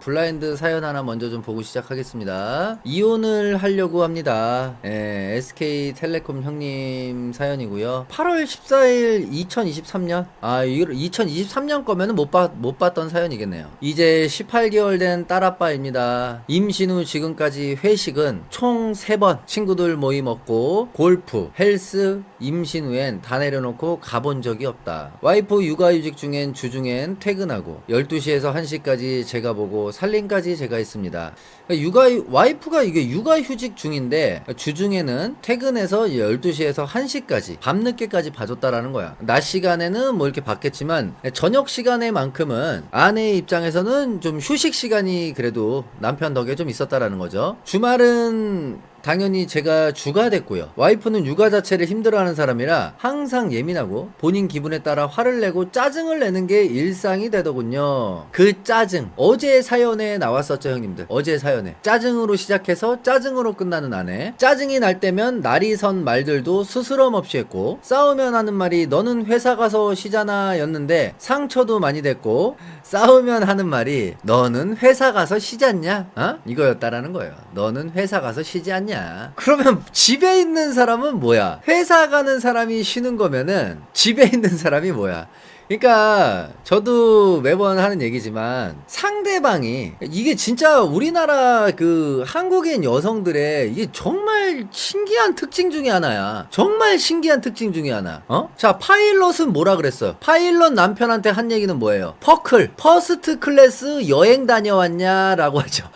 블라인드 사연 하나 먼저 좀 보고 시작하겠습니다. 이혼을 하려고 합니다. 예, SK 텔레콤 형님 사연이고요. 8월 14일 2023년 아 이거 2023년 거면은 못, 봤, 못 봤던 사연이겠네요. 이제 18개월 된 딸아빠입니다. 임신 후 지금까지 회식은 총 3번 친구들 모임 없고 골프, 헬스, 임신 후엔 다 내려놓고 가본 적이 없다. 와이프 육아휴직 중엔 주중엔 퇴근하고 12시에서 1시까지 제가 보고 살림까지 제가 했습니다. 그러니까 육아 와이프가 이게 육아 휴직 중인데 주중에는 퇴근해서 12시에서 1시까지 밤늦게까지 봐줬다라는 거야. 낮 시간에는 뭐 이렇게 봤겠지만 저녁 시간에만큼은 아내의 입장에서는 좀 휴식 시간이 그래도 남편 덕에 좀 있었다라는 거죠. 주말은 당연히 제가 주가 됐고요. 와이프는 육아 자체를 힘들어하는 사람이라 항상 예민하고 본인 기분에 따라 화를 내고 짜증을 내는 게 일상이 되더군요. 그 짜증 어제 사연에 나왔었죠 형님들. 어제 사연에 짜증으로 시작해서 짜증으로 끝나는 아내. 짜증이 날 때면 날이 선 말들도 스스럼 없이 했고 싸우면 하는 말이 너는 회사 가서 쉬잖아 였는데 상처도 많이 됐고 싸우면 하는 말이 너는 회사 가서 쉬지 않냐? 어? 이거였다라는 거예요. 너는 회사 가서 쉬지 않냐? 그러면 집에 있는 사람은 뭐야? 회사 가는 사람이 쉬는 거면은 집에 있는 사람이 뭐야? 그러니까 저도 매번 하는 얘기지만 상대방이 이게 진짜 우리나라 그 한국인 여성들의 이게 정말 신기한 특징 중에 하나야. 정말 신기한 특징 중에 하나. 어? 자, 파일럿은 뭐라 그랬어요? 파일럿 남편한테 한 얘기는 뭐예요? 퍼클, 퍼스트 클래스 여행 다녀왔냐라고 하죠.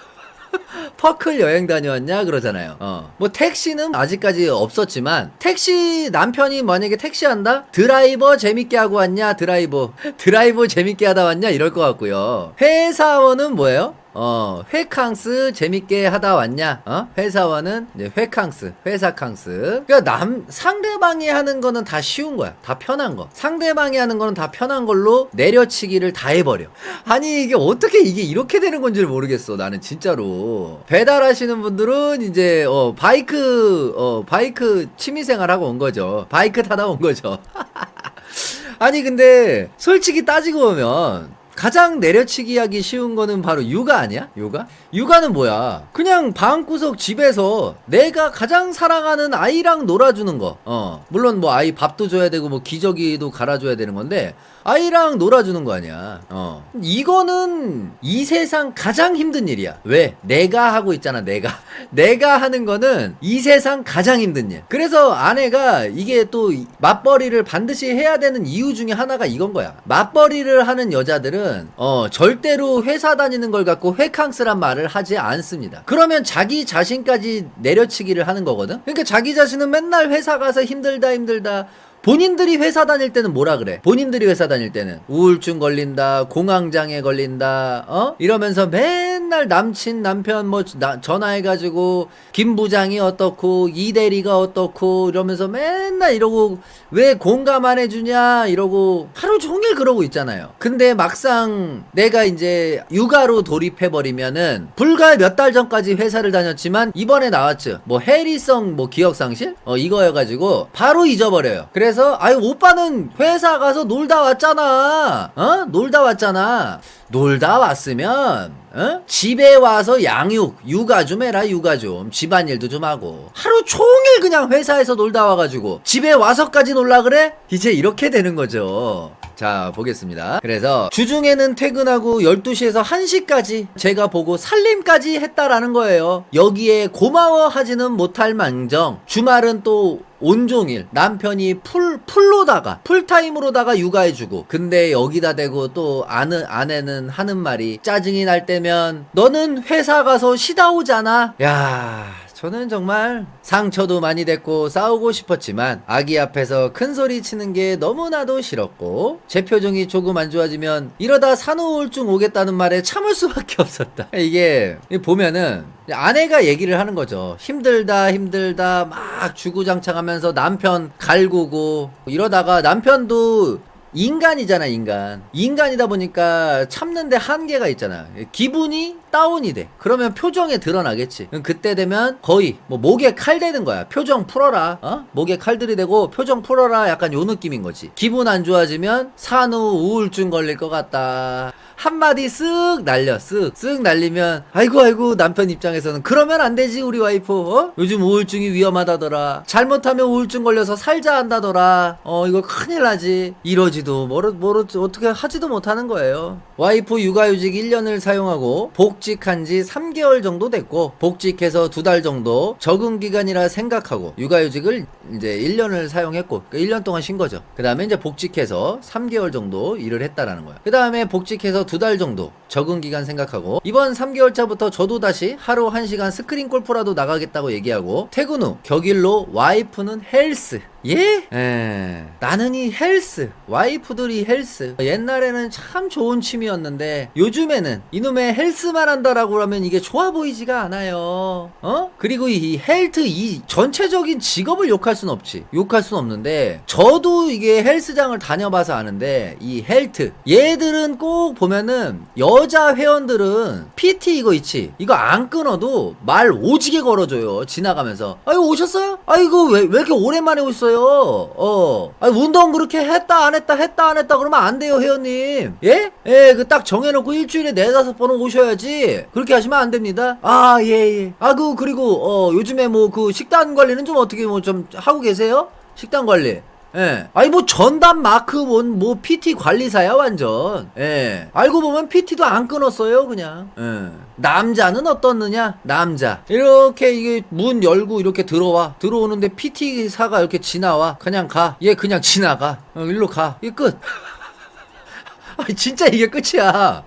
퍼클 여행 다녀왔냐 그러잖아요. 어. 뭐 택시는 아직까지 없었지만 택시 남편이 만약에 택시 한다? 드라이버 재밌게 하고 왔냐? 드라이버. 드라이버 재밌게 하다 왔냐? 이럴 것 같고요. 회사원은 뭐예요? 어, 회캉스 재밌게 하다 왔냐? 어? 회사원은 이제 회캉스, 회사캉스. 그러니까 남 상대방이 하는 거는 다 쉬운 거야. 다 편한 거. 상대방이 하는 거는 다 편한 걸로 내려치기를 다 해버려. 아니 이게 어떻게 이게 이렇게 되는 건지를 모르겠어. 나는 진짜로 배달하시는 분들은 이제 어 바이크 어 바이크 취미생활 하고 온 거죠. 바이크 타다 온 거죠. 아니 근데 솔직히 따지고 보면 가장 내려치기 하기 쉬운 거는 바로 육아 아니야? 육아? 육아는 뭐야? 그냥 방구석 집에서 내가 가장 사랑하는 아이랑 놀아주는 거. 어. 물론 뭐 아이 밥도 줘야 되고 뭐 기저귀도 갈아줘야 되는 건데 아이랑 놀아주는 거 아니야. 어. 이거는 이 세상 가장 힘든 일이야. 왜? 내가 하고 있잖아, 내가. 내가 하는 거는 이 세상 가장 힘든 일. 그래서 아내가 이게 또 맞벌이를 반드시 해야 되는 이유 중에 하나가 이건 거야. 맞벌이를 하는 여자들은 어, 절대로 회사 다니는 걸 갖고 회캉스란 말을 하지 않습니다. 그러면 자기 자신까지 내려치기를 하는 거거든? 그러니까 자기 자신은 맨날 회사 가서 힘들다 힘들다 본인들이 회사 다닐 때는 뭐라 그래? 본인들이 회사 다닐 때는 우울증 걸린다, 공황장애 걸린다, 어? 이러면서 맨날 남친, 남편 뭐 나- 전화해가지고 김 부장이 어떻고 이 대리가 어떻고 이러면서 맨날 이러고 왜 공감 안 해주냐 이러고 하루 종일 그러고 있잖아요. 근데 막상 내가 이제 육아로 돌입해버리면은 불과 몇 달 전까지 회사를 다녔지만 이번에 나왔죠. 뭐 해리성 뭐 기억 상실? 어 이거여가지고 바로 잊어버려요. 그래서 아유 오빠는 회사 가서 놀다 왔잖아. 어? 놀다 왔잖아. 놀다 왔으면 어? 집에 와서 양육 육아 좀 해라 육아 좀 집안일도 좀 하고 하루 종일 그냥 회사에서 놀다 와가지고 집에 와서까지 놀라 그래? 이제 이렇게 되는 거죠 자 보겠습니다. 그래서 주중에는 퇴근하고 12시에서 1시까지 제가 보고 살림까지 했다라는 거예요. 여기에 고마워하지는 못할 망정. 주말은 또 온종일 남편이 풀 풀로다가 풀타임으로다가 육아해주고 근데 여기다 대고 또 아는 아내는 하는 말이 짜증이 날 때면 너는 회사 가서 쉬다 오잖아. 야 저는 정말 상처도 많이 됐고 싸우고 싶었지만 아기 앞에서 큰 소리 치는 게 너무나도 싫었고 제 표정이 조금 안 좋아지면 이러다 산후우울증 오겠다는 말에 참을 수밖에 없었다 이게 보면은 아내가 얘기를 하는 거죠. 힘들다, 힘들다, 막 주구장창 하면서 남편 갈구고 이러다가 남편도 인간이잖아, 인간. 인간이다 보니까 참는데 한계가 있잖아. 기분이 다운이 돼. 그러면 표정에 드러나겠지. 그때 되면 거의 뭐 목에 칼 대는 거야. 표정 풀어라. 어? 목에 칼 들이대고 표정 풀어라. 약간 요 느낌인 거지. 기분 안 좋아지면 산후 우울증 걸릴 것 같다. 한마디 쓱 날려 쓱. 쓱 날리면 아이고 아이고 남편 입장에서는 그러면 안 되지 우리 와이프 어? 요즘 우울증이 위험하다더라. 잘못하면 우울증 걸려서 살자 한다더라. 어 이거 큰일 나지. 이러지도 뭐로 뭐로 어떻게 하지도 못하는 거예요. 와이프 육아휴직 1년을 사용하고 복직한 지 3개월 정도 됐고 복직해서 두 달 정도 적응 기간이라 생각하고 육아휴직을 이제 1년을 사용했고 그 1년 동안 쉰 거죠. 그 다음에 이제 복직해서 3개월 정도 일을 했다라는 거야 그 다음에 복직해서 두 달 정도 적응 기간 생각하고 이번 3개월 차부터 저도 다시 하루 1시간 스크린 골프라도 나가겠다고 얘기하고 퇴근 후 격일로 와이프는 헬스 예? 에 나는 이 헬스 와이프들이 헬스 옛날에는 참 좋은 취미였는데 요즘에는 이놈의 헬스만 한다라고 하면 이게 좋아 보이지가 않아요 어? 그리고 이 헬트 이 전체적인 직업을 욕할 순 없지 욕할 순 없는데 저도 이게 헬스장을 다녀봐서 아는데 이 헬트 얘들은 꼭 보면은 여자 회원들은 PT 이거 있지 이거 안 끊어도 말 오지게 걸어줘요 지나가면서 아이고 오셨어요? 아이고 왜, 왜 이렇게 오랜만에 오셨어요? 어 아니, 운동 그렇게 했다 안 했다 했다 안 했다 그러면 안 돼요 회원님. 예? 예 그 딱 정해놓고 일주일에 네다섯 번은 오셔야지 그렇게 하시면 안 됩니다. 아 예 예. 아 그 그리고 어 요즘에 뭐 그 식단 관리는 좀 어떻게 뭐 좀 하고 계세요? 식단 관리 예. 아니 뭐 전담 마크 원 뭐 PT 관리사야 완전. 예. 알고 보면 PT도 안 끊었어요 그냥. 예. 남자는 어떻느냐? 남자. 이렇게 이게 문 열고 이렇게 들어와. 들어오는데 PT사가 이렇게 지나와. 그냥 가. 얘 그냥 지나가. 어, 일로 가. 이게 끝. 아니 진짜 이게 끝이야.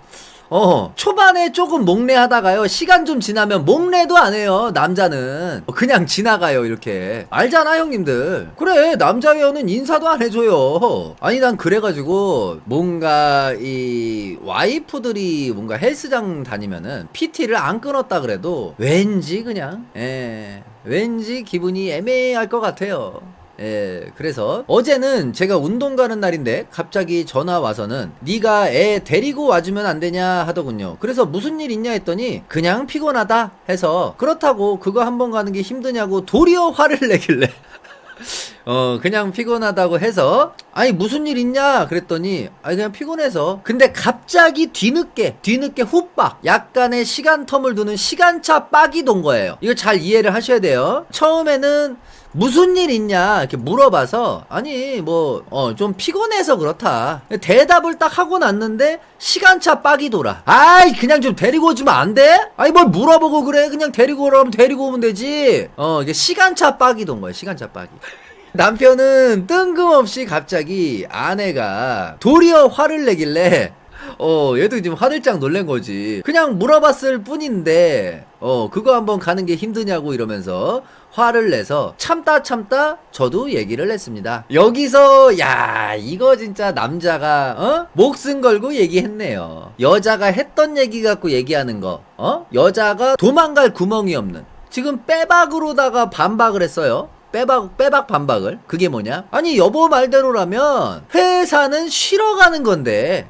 어, 초반에 조금 목례하다가요, 시간 좀 지나면 목례도 안 해요, 남자는. 그냥 지나가요, 이렇게. 알잖아, 형님들. 그래, 남자 회원은 인사도 안 해줘요. 아니, 난 그래가지고, 뭔가, 이, 와이프들이 뭔가 헬스장 다니면은, PT를 안 끊었다 그래도, 왠지 그냥, 예, 왠지 기분이 애매할 것 같아요. 예, 그래서 어제는 제가 운동 가는 날인데 갑자기 전화 와서는 네가 애 데리고 와주면 안 되냐 하더군요. 그래서 무슨 일 있냐 했더니 그냥 피곤하다 해서 그렇다고 그거 한 번 가는 게 힘드냐고 도리어 화를 내길래. 어 그냥 피곤하다고 해서 아니 무슨 일 있냐 그랬더니 아니 그냥 피곤해서. 근데 갑자기 뒤늦게 뒤늦게 후빡 약간의 시간 텀을 두는 시간차 빡이 돈 거예요. 이거 잘 이해를 하셔야 돼요. 처음에는 무슨 일 있냐? 이렇게 물어봐서 아니 뭐 어 좀 피곤해서 그렇다. 대답을 딱 하고 났는데 시간차 빡이 돌아. 아이 그냥 좀 데리고 오주면 안 돼? 아니 뭘 물어보고 그래? 그냥 데리고 오라면 데리고 오면 되지. 어 이게 시간차 빡이 돈 거야 시간차 빡이. 남편은 뜬금없이 갑자기 아내가 도리어 화를 내길래 어 얘도 지금 화들짝 놀란 거지. 그냥 물어봤을 뿐인데 어 그거 한번 가는 게 힘드냐고 이러면서 화를 내서 참다 참다 저도 얘기를 했습니다. 여기서 야 이거 진짜 남자가 어? 목숨 걸고 얘기했네요. 여자가 했던 얘기 갖고 얘기하는 거 어? 여자가 도망갈 구멍이 없는. 지금 빼박으로다가 반박을 했어요. 빼박 빼박 반박을. 그게 뭐냐? 아니 여보 말대로라면 회사는 쉬러 가는 건데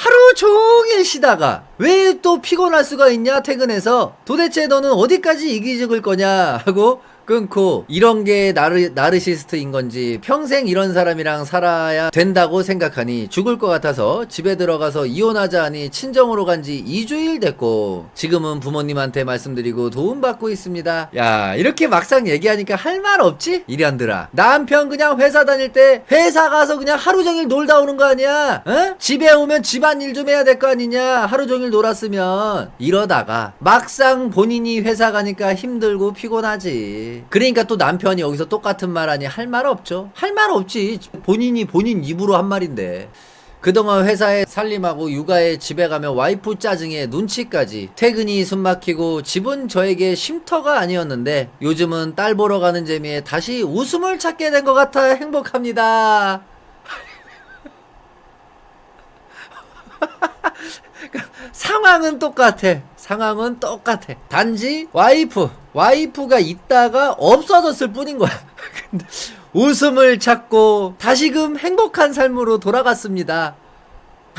하루 종일 쉬다가 왜 또 피곤할 수가 있냐 퇴근해서? 도대체 너는 어디까지 이기적을 거냐? 하고 끊고 이런 게 나르, 나르시스트인 건지 평생 이런 사람이랑 살아야 된다고 생각하니 죽을 것 같아서 집에 들어가서 이혼하자 하니 친정으로 간 지 2주일 됐고 지금은 부모님한테 말씀드리고 도움받고 있습니다. 야 이렇게 막상 얘기하니까 할 말 없지? 이련들아. 남편 그냥 회사 다닐 때 회사 가서 그냥 하루 종일 놀다 오는 거 아니야? 어? 집에 오면 집안일 좀 해야 될 거 아니냐? 하루 종일 놀았으면. 이러다가 막상 본인이 회사 가니까 힘들고 피곤하지 그러니까 또 남편이 여기서 똑같은 말 하니 할 말 없죠 할 말 없지 본인이 본인 입으로 한 말인데 그동안 회사에 살림하고 육아에 집에 가면 와이프 짜증에 눈치까지 퇴근이 숨막히고 집은 저에게 쉼터가 아니었는데 요즘은 딸 보러 가는 재미에 다시 웃음을 찾게 된 것 같아 행복합니다. 상황은 똑같아. 상황은 똑같아. 단지 와이프, 와이프가 있다가 없어졌을 뿐인 거야. 근데 웃음을 찾고 다시금 행복한 삶으로 돌아갔습니다.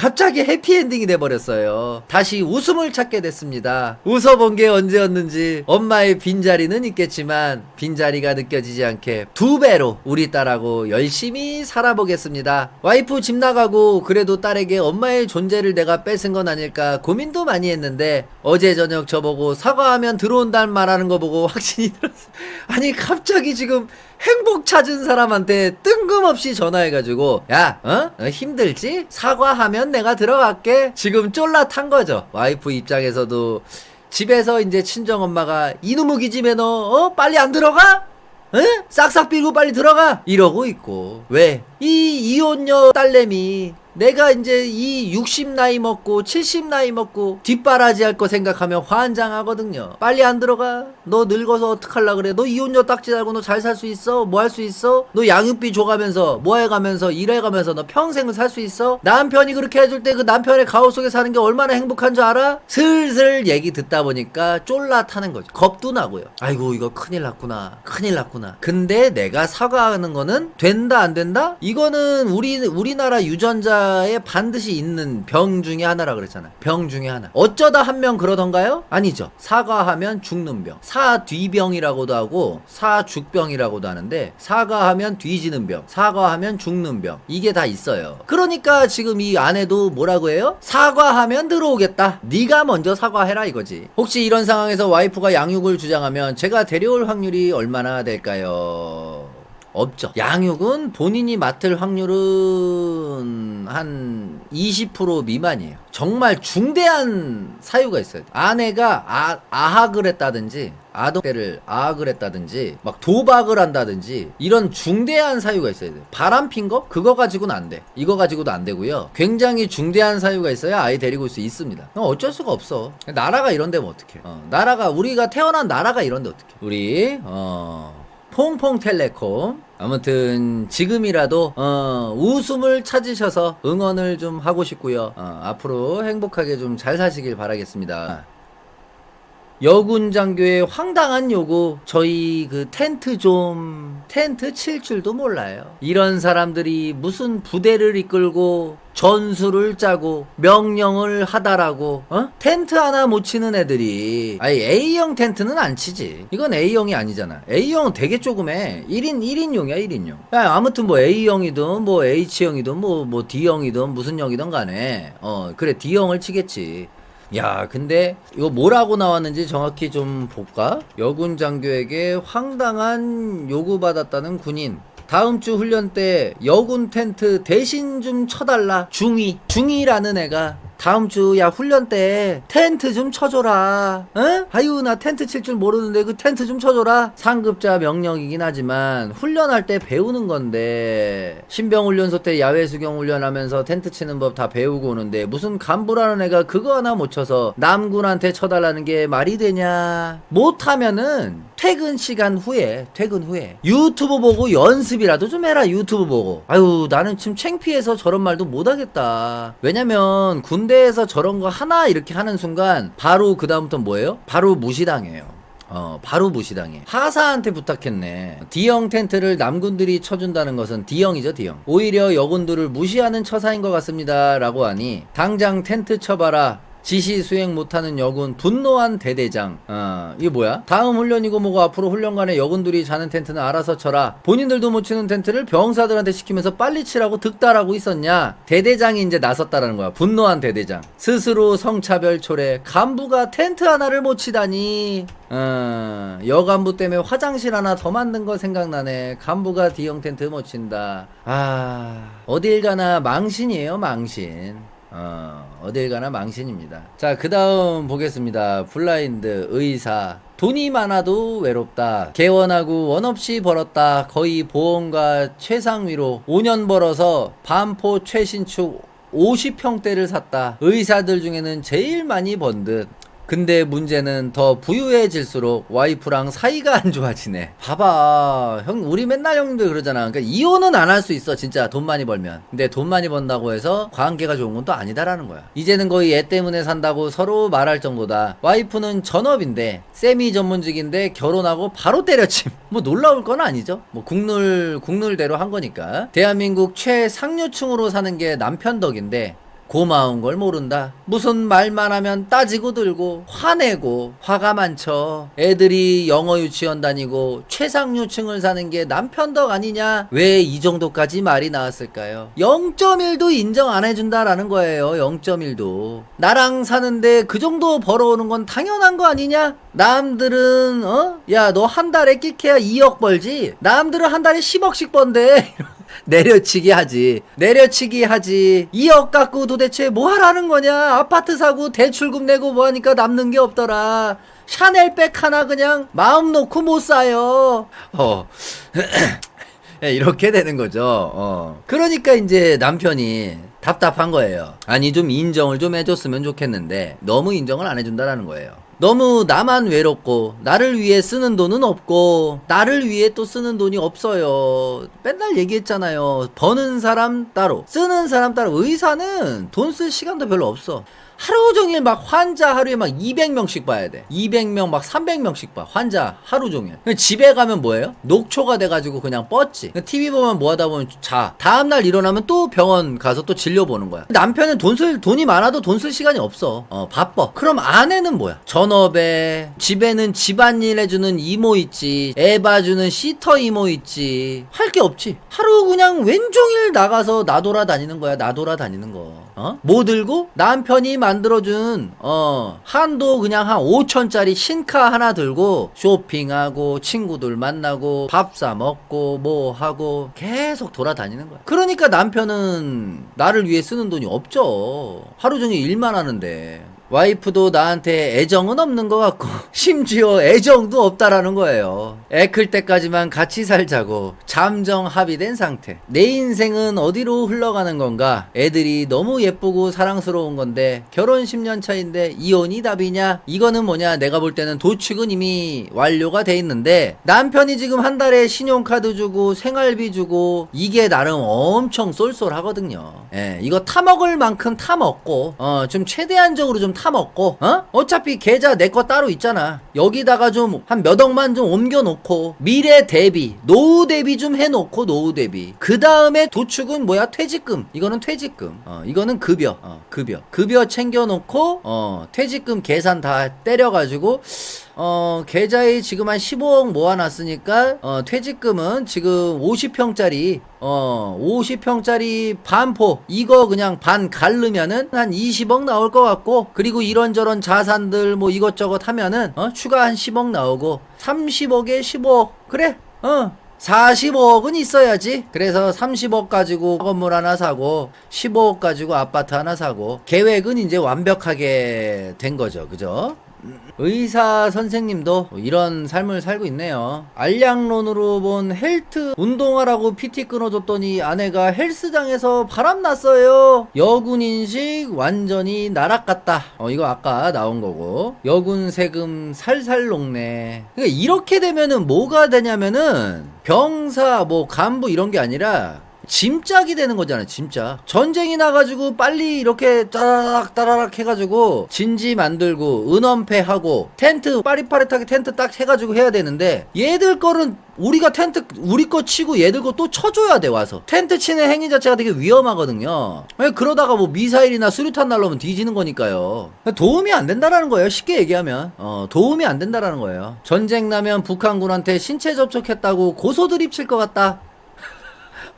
갑자기 해피엔딩이 돼버렸어요. 다시 웃음을 찾게 됐습니다. 웃어본 게 언제였는지 엄마의 빈자리는 있겠지만 빈자리가 느껴지지 않게 두 배로 우리 딸하고 열심히 살아보겠습니다. 와이프 집 나가고 그래도 딸에게 엄마의 존재를 내가 뺏은 건 아닐까 고민도 많이 했는데 어제 저녁 저보고 사과하면 들어온다는 말하는 거 보고 확신이 들었어. 아니 갑자기 지금 행복 찾은 사람한테 뜬금없이 전화해가지고 야 어? 어, 힘들지? 사과하면 내가 들어갈게 지금 쫄라탄 거죠 와이프 입장에서도 집에서 이제 친정엄마가 이놈의 기집애 너 어? 빨리 안 들어가? 에? 싹싹 빌고 빨리 들어가 이러고 있고 왜? 이 이혼녀 딸내미 내가 이제 이 60 나이 먹고 70 나이 먹고 뒷바라지 할 거 생각하면 환장하거든요 빨리 안 들어가 너 늙어서 어떡할라 그래 너 이혼녀 딱지 달고 너 잘 살 수 있어? 뭐 할 수 있어? 너 양육비 줘가면서 뭐 해가면서 일해가면서 너 평생을 살 수 있어? 남편이 그렇게 해줄 때 그 남편의 가오 속에 사는 게 얼마나 행복한 줄 알아? 슬슬 얘기 듣다 보니까 쫄라 타는 거지 겁도 나고요 아이고 이거 큰일 났구나 큰일 났구나 근데 내가 사과하는 거는 된다 안 된다? 이거는 우리 우리나라 유전자 에 반드시 있는 병 중에 하나라 그랬잖아요. 병 중에 하나. 어쩌다 한 명 그러던가요? 아니죠. 사과하면 죽는 병. 사뒤병이라고도 하고 사죽병이라고도 하는데 사과하면 뒤지는 병. 사과하면 죽는 병. 이게 다 있어요. 그러니까 지금 이 아내도 뭐라고 해요? 사과하면 들어오겠다. 네가 먼저 사과해라 이거지. 혹시 이런 상황에서 와이프가 양육을 주장하면 제가 데려올 확률이 얼마나 될까요? 없죠. 양육은 본인이 맡을 확률은 한 20% 미만이에요. 정말 중대한 사유가 있어요. 아내가 아, 아학을 했다든지 아동때를 아학을 했다든지 막 도박을 한다든지 이런 중대한 사유가 있어야 돼요. 바람 핀 거? 그거 가지고는 안 돼. 이거 가지고도 안 되고요. 굉장히 중대한 사유가 있어야 아이 데리고 올 수 있습니다. 어쩔 수가 없어. 나라가 이런 데면 어떡해. 어, 나라가 우리가 태어난 나라가 이런데 어떡해. 우리 어 퐁퐁텔레콤 아무튼 지금이라도 어, 웃음을 찾으셔서 응원을 좀 하고 싶고요. 어, 앞으로 행복하게 좀 잘 사시길 바라겠습니다. 여군 장교의 황당한 요구 저희 그 텐트 좀 텐트 칠 줄도 몰라요. 이런 사람들이 무슨 부대를 이끌고 전술을 짜고 명령을 하다라고 어? 텐트 하나 못 치는 애들이 아니 A형 텐트는 안 치지. 이건 A형이 아니잖아. A형은 되게 조그매. 1인 1인용이야 1인용. 야, 아무튼 뭐 A형이든 뭐 H형이든 뭐 뭐 D형이든 무슨 형이든 간에 어 그래 D형을 치겠지 야, 근데 이거 뭐라고 나왔는지 정확히 좀 볼까? 여군 장교에게 황당한 요구받았다는 군인. 다음 주 훈련 때 여군 텐트 대신 좀 쳐달라. 중위. 중위라는 애가 다음 주 야 훈련 때 텐트 좀 쳐줘라. 어? 아유 나 텐트 칠 줄 모르는데 그 텐트 좀 쳐줘라. 상급자 명령이긴 하지만 훈련할 때 배우는 건데 신병 훈련소 때 야외 수경 훈련하면서 텐트 치는 법 다 배우고 오는데 무슨 간부라는 애가 그거 하나 못 쳐서 남군한테 쳐달라는 게 말이 되냐? 못하면은 퇴근 시간 후에 퇴근 후에 유튜브 보고 연습이라도 좀 해라 유튜브 보고 아유 나는 지금 창피해서 저런 말도 못하겠다 왜냐면 군대 에서 저런 거 하나 이렇게 하는 순간 바로 그 다음부터 뭐예요? 바로 무시당해요 어, 바로 무시당해. 하사한테 부탁했네. D형 텐트를 남군들이 쳐준다는 것은 D형이죠, D형. 오히려 여군들을 무시하는 처사인 것 같습니다. 라고 하니, 당장 텐트 쳐봐라. 지시 수행 못하는 여군 분노한 대대장. 어 이게 뭐야? 다음 훈련이고 뭐고 앞으로 훈련관에 여군들이 자는 텐트는 알아서 쳐라. 본인들도 못 치는 텐트를 병사들한테 시키면서 빨리 치라고 득달하고 있었냐? 대대장이 이제 나섰다라는 거야. 분노한 대대장. 스스로 성차별 초래. 간부가 텐트 하나를 못 치다니. 어 여간부 때문에 화장실 하나 더 만든 거 생각나네. 간부가 D형 텐트 못 친다. 아 어딜 가나 망신이에요 망신 어, 어딜 가나 망신입니다. 자, 그 다음 보겠습니다. 블라인드, 의사. 돈이 많아도 외롭다. 개원하고 원 없이 벌었다. 거의 보험과 최상위로 5년 벌어서 반포 최신축 50평대를 샀다. 의사들 중에는 제일 많이 번 듯. 근데 문제는 더 부유해질수록 와이프랑 사이가 안 좋아지네. 봐봐. 형, 우리 맨날 형님들 그러잖아. 그러니까 이혼은 안 할 수 있어. 진짜 돈 많이 벌면. 근데 돈 많이 번다고 해서 관계가 좋은 건 또 아니다라는 거야. 이제는 거의 애 때문에 산다고 서로 말할 정도다. 와이프는 전업인데, 세미 전문직인데 결혼하고 바로 때려침. 뭐 놀라울 건 아니죠. 뭐 국룰, 국룰대로 한 거니까. 대한민국 최상류층으로 사는 게 남편 덕인데, 고마운 걸 모른다. 무슨 말만 하면 따지고 들고 화내고 화가 많죠. 애들이 영어 유치원 다니고 최상류층을 사는 게 남편 덕 아니냐? 왜 이 정도까지 말이 나왔을까요? 0.1도 인정 안 해준다라는 거예요. 0.1도. 나랑 사는데 그 정도 벌어오는 건 당연한 거 아니냐? 남들은 어? 야 너 한 달에 끼케야 2억 벌지? 남들은 한 달에 10억씩 번대. 내려치기 하지. 내려치기 하지. 2억 갖고 도대체 뭐 하라는 거냐? 아파트 사고 대출금 내고 뭐 하니까 남는 게 없더라. 샤넬백 하나 그냥 마음 놓고 못 사요. 어. 예, 이렇게 되는 거죠. 어. 그러니까 이제 남편이 답답한 거예요. 아니 좀 인정을 좀 해줬으면 좋겠는데 너무 인정을 안 해준다라는 거예요. 너무 나만 외롭고 나를 위해 쓰는 돈은 없고 나를 위해 또 쓰는 돈이 없어요. 맨날 얘기했잖아요. 버는 사람 따로 쓰는 사람 따로 의사는 돈 쓸 시간도 별로 없어. 하루 종일 막 환자 하루에 막 200명씩 봐야 돼. 200명 막 300명씩 봐. 환자 하루 종일. 집에 가면 뭐예요? 녹초가 돼가지고 그냥 뻗지. TV 보면 뭐 하다 보면 자. 다음날 일어나면 또 병원 가서 또 진료 보는 거야. 남편은 돈 쓸, 돈이 많아도 돈 쓸 시간이 없어. 어, 바빠. 그럼 아내는 뭐야? 전업에, 집에는 집안일 해주는 이모 있지. 애 봐주는 시터 이모 있지. 할 게 없지. 하루 그냥 왼종일 나가서 나 돌아다니는 거야. 나 돌아다니는 거. 어? 뭐 들고? 남편이 만들어준, 어, 한도 그냥 한 5천짜리 신카 하나 들고 쇼핑하고 친구들 만나고 밥 사 먹고 뭐 하고 계속 돌아다니는 거야. 그러니까 남편은 나를 위해 쓰는 돈이 없죠. 하루 종일 일만 하는데. 와이프도 나한테 애정은 없는 것 같고 심지어 애정도 없다라는 거예요. 애 클 때까지만 같이 살자고 잠정 합의된 상태. 내 인생은 어디로 흘러가는 건가? 애들이 너무 예쁘고 사랑스러운 건데 결혼 10년 차인데 이혼이 답이냐? 이거는 뭐냐? 내가 볼 때는 도축은 이미 완료가 돼 있는데 남편이 지금 한 달에 신용카드 주고 생활비 주고 이게 나름 엄청 쏠쏠하거든요. 예, 이거 타먹을 만큼 타먹고 어, 좀 최대한적으로 좀 타먹고 어? 어차피 계좌 내 거 따로 있잖아. 여기다가 좀 한 몇 억만 좀 옮겨 놓고 미래 대비, 노후 대비 좀 해 놓고 노후 대비. 그 다음에 도축은 뭐야? 퇴직금. 이거는 퇴직금. 어, 이거는 급여. 어, 급여. 급여 챙겨 놓고 어, 퇴직금 계산 다 때려 가지고 어, 계좌에 지금 한 15억 모아놨으니까, 어, 퇴직금은 지금 50평짜리, 어, 50평짜리 반포, 이거 그냥 반 갈르면은 한 20억 나올 것 같고, 그리고 이런저런 자산들 뭐 이것저것 하면은, 어, 추가 한 10억 나오고, 30억에 15억. 그래, 어. 45억은 있어야지. 그래서 30억 가지고 건물 하나 사고 15억 가지고 아파트 하나 사고 계획은 이제 완벽하게 된 거죠. 그죠? 의사 선생님도 이런 삶을 살고 있네요. 알량론으로 본 헬트 운동하라고 PT 끊어줬더니 아내가 헬스장에서 바람 났어요. 여군 인식 완전히 나락같다. 어, 이거 아까 나온 거고. 여군 세금 살살 녹네. 그러니까 이렇게 되면은 뭐가 되냐면은 병사 뭐 간부 이런 게 아니라 짐짝이 되는 거잖아요, 짐짝. 전쟁이 나가지고 빨리 이렇게 따라락 따라락 해가지고 진지 만들고 은원패하고 텐트 빠릿빠릿하게 텐트 딱 해가지고 해야 되는데 얘들 거는 우리가 텐트 우리 거 치고 얘들 거 또 쳐줘야 돼 와서 텐트 치는 행위 자체가 되게 위험하거든요. 왜 그러다가 뭐 미사일이나 수류탄 날라오면 뒤지는 거니까요. 도움이 안 된다라는 거예요. 쉽게 얘기하면 어, 도움이 안 된다라는 거예요. 전쟁 나면 북한군한테 신체 접촉했다고 고소 드립 칠 것 같다.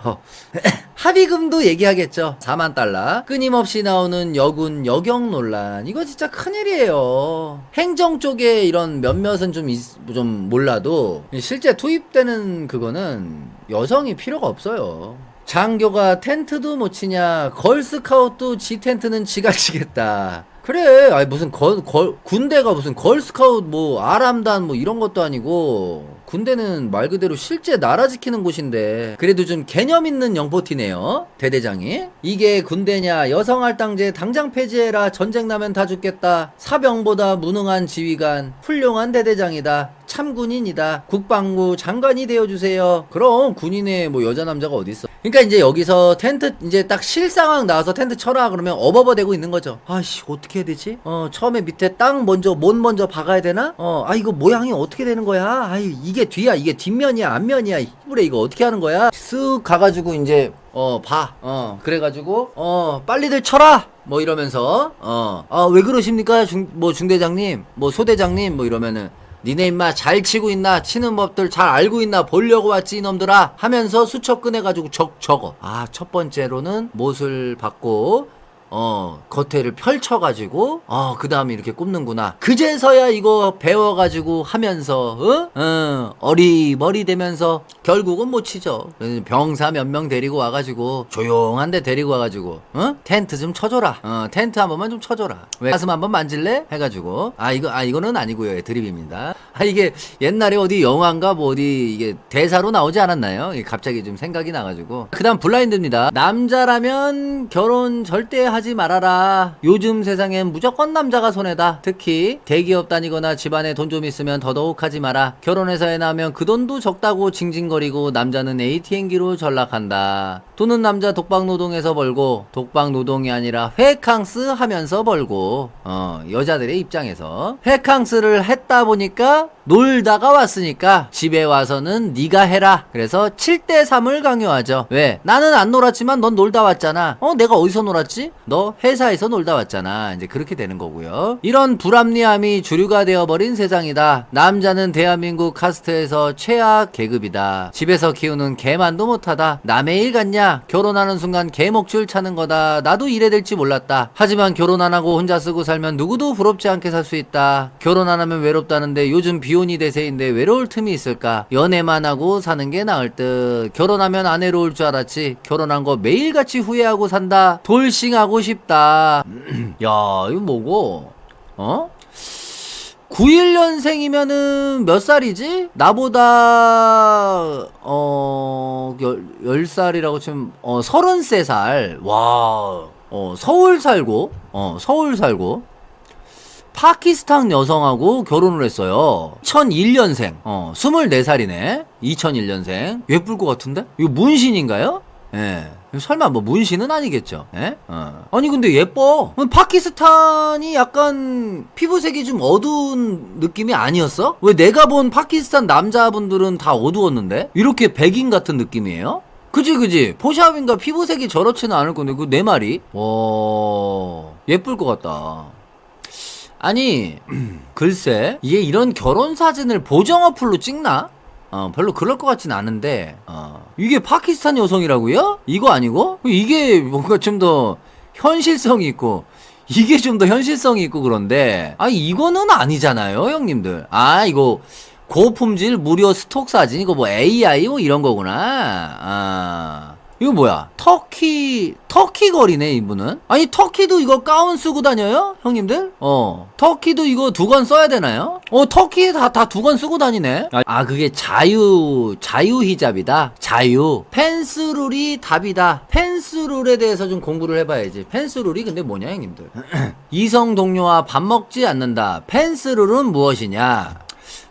어. 합의금도 얘기하겠죠. 4만 달러. 끊임없이 나오는 여군 여경 논란. 이거 진짜 큰일이에요. 행정 쪽에 이런 몇몇은 좀, 있- 좀 몰라도 실제 투입되는 그거는 여성이 필요가 없어요. 장교가 텐트도 못 치냐. 걸스카우트도 지 텐트는 지가 치겠다. 그래. 아니 무슨 걸, 걸, 군대가 무슨 걸스카우트 뭐 아람단 뭐 이런 것도 아니고 군대는 말 그대로 실제 나라 지키는 곳인데 그래도 좀 개념 있는 영포티네요. 대대장이. 이게 군대냐 여성 할당제 당장 폐지해라 전쟁 나면 다 죽겠다. 사병보다 무능한 지휘관 훌륭한 대대장이다. 참군인이다. 국방부 장관이 되어주세요. 그럼 군인의 뭐 여자 남자가 어디 있어? 그러니까 이제 여기서 텐트 이제 딱 실상황 나와서 텐트 쳐라 그러면 어버버대고 있는 거죠. 아씨 어떻게 해야 되지? 어 처음에 밑에 땅 먼저 못 먼저 박아야 되나? 어아 이거 모양이 어떻게 되는 거야? 아이 이게 뒤야 이게 뒷면이야 앞면이야 이불에 이거 어떻게 하는 거야? 쓱 가가지고 이제 어, 봐. 어, 그래가지고, 어, 빨리들 쳐라! 뭐 이러면서, 어, 아, 왜 그러십니까? 중, 뭐 중대장님, 뭐 소대장님, 뭐 이러면은, 니네 임마 잘 치고 있나? 치는 법들 잘 알고 있나? 보려고 왔지, 이놈들아! 하면서 수첩 꺼내가지고 적, 적어. 아, 첫 번째로는 못을 받고, 어, 겉에를 펼쳐가지고, 어, 그 다음에 이렇게 꼽는구나. 그제서야 이거 배워가지고 하면서, 어? 어, 어리머리 되면서, 결국은 못 치죠. 병사 몇 명 데리고 와가지고, 조용한 데 데리고 와가지고, 어? 텐트 좀 쳐줘라. 어, 텐트 한 번만 좀 쳐줘라. 왜 가슴 한 번 만질래? 해가지고, 아, 이거, 아, 이거는 아니고요. 드립입니다. 아, 이게 옛날에 어디 영화인가 뭐 어디 이게 대사로 나오지 않았나요? 갑자기 좀 생각이 나가지고. 그 다음 블라인드입니다. 남자라면 결혼 절대 하지 말아라. 요즘 세상엔 무조건 남자가 손해다. 특히 대기업 다니거나 집안에 돈 좀 있으면 더더욱 하지 마라. 결혼해서 애 낳으면 그 돈도 적다고 징징거리고 남자는 ATM기로 전락한다. 돈은 남자 독박 노동에서 벌고 독박 노동이 아니라 회캉스 하면서 벌고 어 여자들의 입장에서 회캉스를 했다 보니까 놀다가 왔으니까 집에 와서는 네가 해라. 그래서 7대 3을 강요하죠. 왜? 나는 안 놀았지만 넌 놀다 왔잖아. 어, 내가 어디서 놀았지? 너 회사에서 놀다 왔잖아. 이제 그렇게 되는 거고요. 이런 불합리함이 주류가 되어버린 세상이다. 남자는 대한민국 카스트에서 최악 계급이다. 집에서 키우는 개만도 못하다. 남의 일 같냐? 결혼하는 순간 개목줄 차는 거다. 나도 이래 될지 몰랐다. 하지만 결혼 안 하고 혼자 쓰고 살면 누구도 부럽지 않게 살 수 있다. 결혼 안 하면 외롭다는데 요즘 비혼이 대세인데 외로울 틈이 있을까? 연애만 하고 사는 게 나을 듯. 결혼하면 안 외로울 줄 알았지. 결혼한 거 매일같이 후회하고 산다. 돌싱하고 싶다. 야, 이거 뭐고? 어? 91년생이면은 몇 살이지? 나보다 어... 열, 10 살이라고 치면 어 33살. 와. 어, 서울 살고 어, 서울 살고 파키스탄 여성하고 결혼을 했어요. 2001년생. 어, 24살이네. 2001년생. 예쁠 것 같은데? 이거 문신인가요? 예. 설마 뭐 문신은 아니겠죠? 예? 어. 아니 근데 예뻐. 파키스탄이 약간 피부색이 좀 어두운 느낌이 아니었어? 왜 내가 본 파키스탄 남자분들은 다 어두웠는데? 이렇게 백인 같은 느낌이에요? 그지 그지 포샵인가 피부색이 저렇지는 않을 건데 그 내 말이 와 예쁠 것 같다 아니 글쎄 얘 이런 결혼 사진을 보정 어플로 찍나? 어 별로 그럴 것 같진 않은데 어. 이게 파키스탄 여성이라고요? 이거 아니고? 이게 뭔가 좀 더 현실성이 있고 이게 좀 더 현실성이 있고 그런데 아 이거는 아니잖아요 형님들. 아 이거 고품질 무료 스톡 사진 이거 뭐 AI 뭐 이런 거구나. 아 이거 뭐야? 터키 터키 거리네 이분은? 아니 터키도 이거 가운 쓰고 다녀요? 형님들? 어. 터키도 이거 두 건 써야 되나요? 어 터키 다다 두 건 쓰고 다니네. 아, 아 그게 자유 자유 히잡이다. 자유. 펜스룰이 답이다. 펜스룰에 대해서 좀 공부를 해봐야지. 펜스룰이 근데 뭐냐 형님들? 이성 동료와 밥 먹지 않는다. 펜스룰은 무엇이냐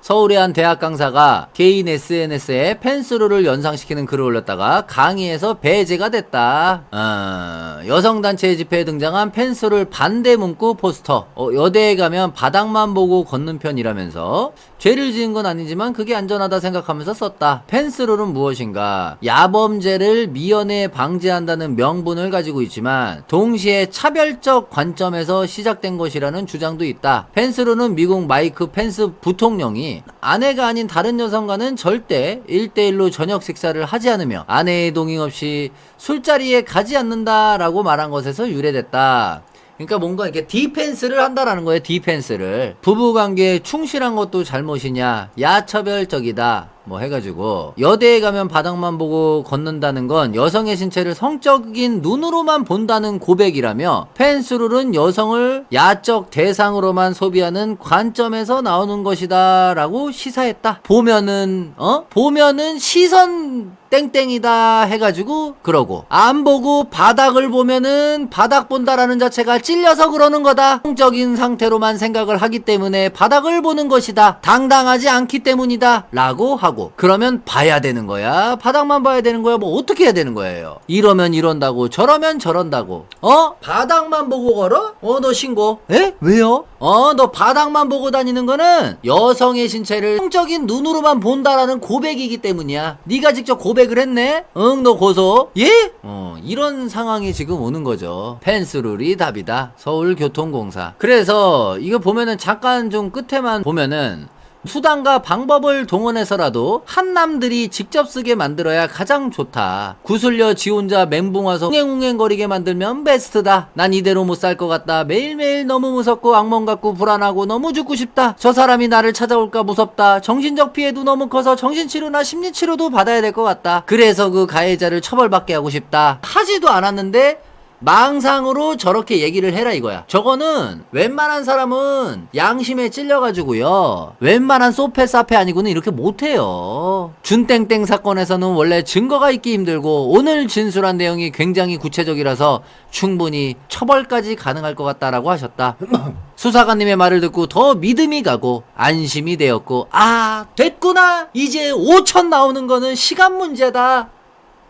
서울의 한 대학 강사가 개인 SNS에 펜스룰을 연상시키는 글을 올렸다가 강의에서 배제가 됐다. 어, 여성단체 집회에 등장한 펜스룰 반대 문구 포스터. 어, 여대에 가면 바닥만 보고 걷는 편이라면서 죄를 지은 건 아니지만 그게 안전하다 생각하면서 썼다. 펜스룰은 무엇인가? 야범죄를 미연에 방지한다는 명분을 가지고 있지만 동시에 차별적 관점에서 시작된 것이라는 주장도 있다. 펜스룰은 미국 마이크 펜스 부통령이 아내가 아닌 다른 여성과는 절대 1대1로 저녁 식사를 하지 않으며 아내의 동의 없이 술자리에 가지 않는다라고 말한 것에서 유래됐다. 그러니까 뭔가 이렇게 디펜스를 한다라는 거예요. 디펜스를 부부 관계에 충실한 것도 잘못이냐 야차별적이다. 뭐 해가지고 여대에 가면 바닥만 보고 걷는다는 건 여성의 신체를 성적인 눈으로만 본다는 고백이라며 펜스룰은 여성을 야적 대상으로만 소비하는 관점에서 나오는 것이다 라고 시사했다. 보면은 어? 보면은 시선 땡땡이다 해가지고 그러고 안 보고 바닥을 보면은 바닥 본다라는 자체가 찔려서 그러는 거다. 성적인 상태로만 생각을 하기 때문에 바닥을 보는 것이다. 당당하지 않기 때문이다. 라고 하고 싫다고. 그러면 봐야 되는 거야. 바닥만 봐야 되는 거야. 뭐 어떻게 해야 되는 거예요? 이러면 이런다고, 저러면 저런다고. 어? 바닥만 보고 걸어? 어, 너 신고. 에? 왜요? 어, 너 바닥만 보고 다니는 거는 여성의 신체를 성적인 눈으로만 본다라는 고백이기 때문이야. 네가 직접 고백을 했네? 응, 너 고소. 예? 어, 이런 상황이 지금 오는 거죠. 펜스룰이 답이다. 서울교통공사. 그래서 이거 보면은 잠깐 좀 끝에만 보면은 수단과 방법을 동원해서라도 한남들이 직접 쓰게 만들어야 가장 좋다. 구슬려 지 혼자 멘붕 와서 웅행웅행거리게 만들면 베스트다. 난 이대로 못 살 것 같다. 매일매일 너무 무섭고 악몽 같고 불안하고 너무 죽고 싶다. 저 사람이 나를 찾아올까 무섭다. 정신적 피해도 너무 커서 정신치료나 심리치료도 받아야 될 것 같다. 그래서 그 가해자를 처벌받게 하고 싶다. 하지도 않았는데 망상으로 저렇게 얘기를 해라 이거야. 저거는 웬만한 사람은 양심에 찔려가지고요. 웬만한 소페 사페 아니고는 이렇게 못해요. 준땡땡 사건에서는 원래 증거가 있기 힘들고 오늘 진술한 내용이 굉장히 구체적이라서 충분히 처벌까지 가능할 것 같다라고 하셨다. 수사관님의 말을 듣고 더 믿음이 가고 안심이 되었고 아 됐구나 이제 5천 나오는 거는 시간 문제다.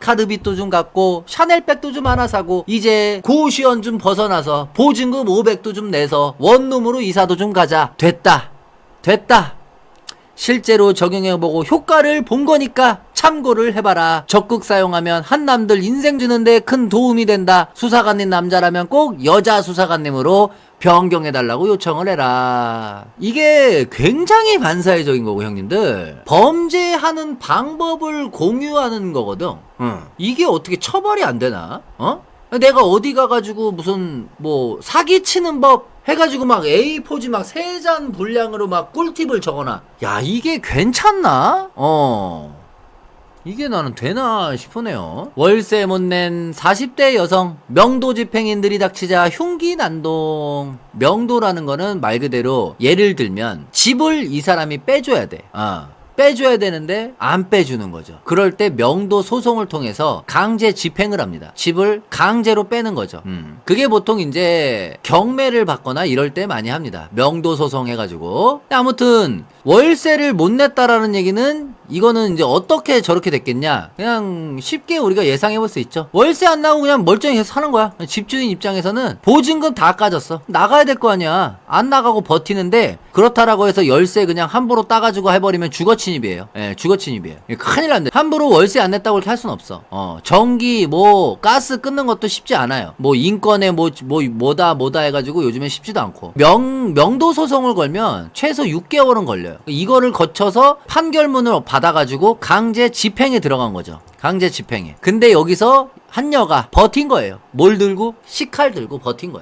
카드빚도 좀 갚고 샤넬백도 좀 하나 사고 이제 고시원 좀 벗어나서 보증금 500도 좀 내서 원룸으로 이사도 좀 가자 됐다 됐다 실제로 적용해보고 효과를 본 거니까 참고를 해봐라 적극 사용하면 한남들 인생 주는데 큰 도움이 된다 수사관님 남자라면 꼭 여자 수사관님으로 변경해달라고 요청을 해라. 이게 굉장히 반사회적인 거고, 형님들. 범죄하는 방법을 공유하는 거거든. 응. 이게 어떻게 처벌이 안 되나? 어? 내가 어디 가가지고 무슨 뭐 사기 치는 법 해가지고 막 A4지 막 세 잔 분량으로 막 꿀팁을 적어놔. 야 이게 괜찮나? 어. 이게 나는 되나 싶으네요. 월세 못 낸 40대 여성 명도 집행인들이 닥치자 흉기 난동. 명도라는 거는 말 그대로 예를 들면 집을 이 사람이 빼줘야 돼. 아. 빼줘야 되는데 안 빼주는 거죠. 그럴 때 명도 소송을 통해서 강제 집행을 합니다. 집을 강제로 빼는 거죠. 음. 그게 보통 이제 경매를 받거나 이럴 때 많이 합니다. 명도 소송 해가지고. 아무튼 월세를 못 냈다라는 얘기는 이거는 이제 어떻게 저렇게 됐겠냐? 그냥 쉽게 우리가 예상해 볼 수 있죠. 월세 안 나고 그냥 멀쩡히 해서 사는 거야. 집주인 입장에서는 보증금 다 까졌어. 나가야 될 거 아니야. 안 나가고 버티는데 그렇다라고 해서 열세 그냥 함부로 따가지고 해버리면 주거 침입이에요. 예, 주거 침입이에요. 큰일 난데. 함부로 월세 안 냈다고 이렇게 할 순 없어. 어, 전기 뭐 가스 끊는 것도 쉽지 않아요. 뭐 인권에 뭐, 뭐 뭐다 뭐다 해가지고 요즘엔 쉽지도 않고 명 명도 소송을 걸면 최소 6개월은 걸려요. 이거를 거쳐서 판결문을 받 아가지고 강제 집행에 들어간 거죠. 강제 집행에. 근데 여기서 한여가 버틴 거예요. 뭘 들고? 식칼 들고 버틴 거예요.